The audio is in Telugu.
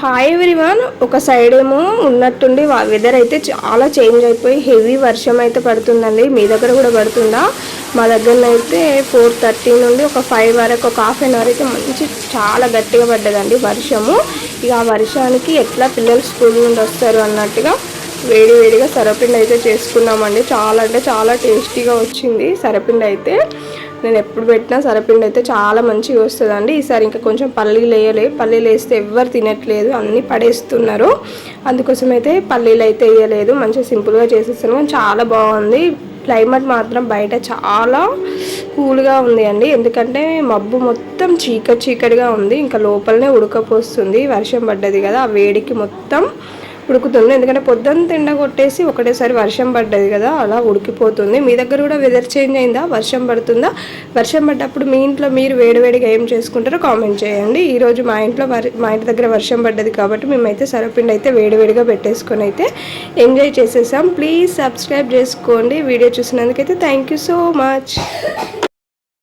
హాయ్ ఎవ్రీవన్ ఒక సైడ్ ఏమో ఉన్నట్టుండి వెదర్ అయితే చాలా చేంజ్ అయిపోయి హెవీ వర్షం అయితే పడుతుందండి. మీ దగ్గర కూడా పడుతుందా? మా దగ్గర అయితే ఫోర్ థర్టీ నుండి ఒక ఫైవ్ వరకు ఒక హాఫ్ అన్ అవర్ అయితే మంచి చాలా గట్టిగా పడ్డదండి వర్షము. ఇక ఆ వర్షానికి ఎట్లా పిల్లలు స్కూల్ నుండి వస్తారు అన్నట్టుగా వేడి వేడిగా సరపిండి అయితే చేసుకున్నామండి. చాలా అంటే చాలా టేస్టీగా వచ్చింది సరపిండి అయితే. నేను ఎప్పుడు పెట్టినా సరపిండి అయితే చాలా మంచిగా వస్తుందండి. ఈసారి ఇంకా కొంచెం పల్లీలు వేయలే. పల్లీలు వేస్తే ఎవ్వరు తినట్లేదు. అన్నీ పడేస్తున్నారు. అందుకోసం అయితే పల్లీలు అయితే వేయలేదు. మంచిగా సింపుల్గా చేసేస్తాను కానీ చాలా బాగుంది. క్లైమేట్ మాత్రం బయట చాలా కూల్గా ఉంది అండి. ఎందుకంటే మబ్బు మొత్తం చీకటి చీకటిగా ఉంది. ఇంకా లోపలనే ఉడకపోస్తుంది. వర్షం పడ్డది కదా. ఆ వేడికి మొత్తం ఉడుకుతుంది. ఎందుకంటే పొద్దున్న ఎండ కొట్టేసి ఒకటేసారి వర్షం పడ్డది కదా అలా ఉడికిపోతుంది. మీ దగ్గర కూడా వెదర్ చేంజ్ అయిందా? వర్షం పడుతుందా? వర్షం పడ్డప్పుడు మీ ఇంట్లో మీరు వేడివేడిగా ఏం చేసుకుంటారో కామెంట్ చేయండి. ఈరోజు మా ఇంట్లో వర్- మా ఇంటి దగ్గర వర్షం పడ్డది కాబట్టి మేమైతే సరపిండి అయితే వేడివేడిగా పెట్టేసుకొని అయితే ఎంజాయ్ చేసేసాం. ప్లీజ్ సబ్స్క్రైబ్ చేసుకోండి. వీడియో చూసినందుకైతే థ్యాంక్ యూ సో మచ్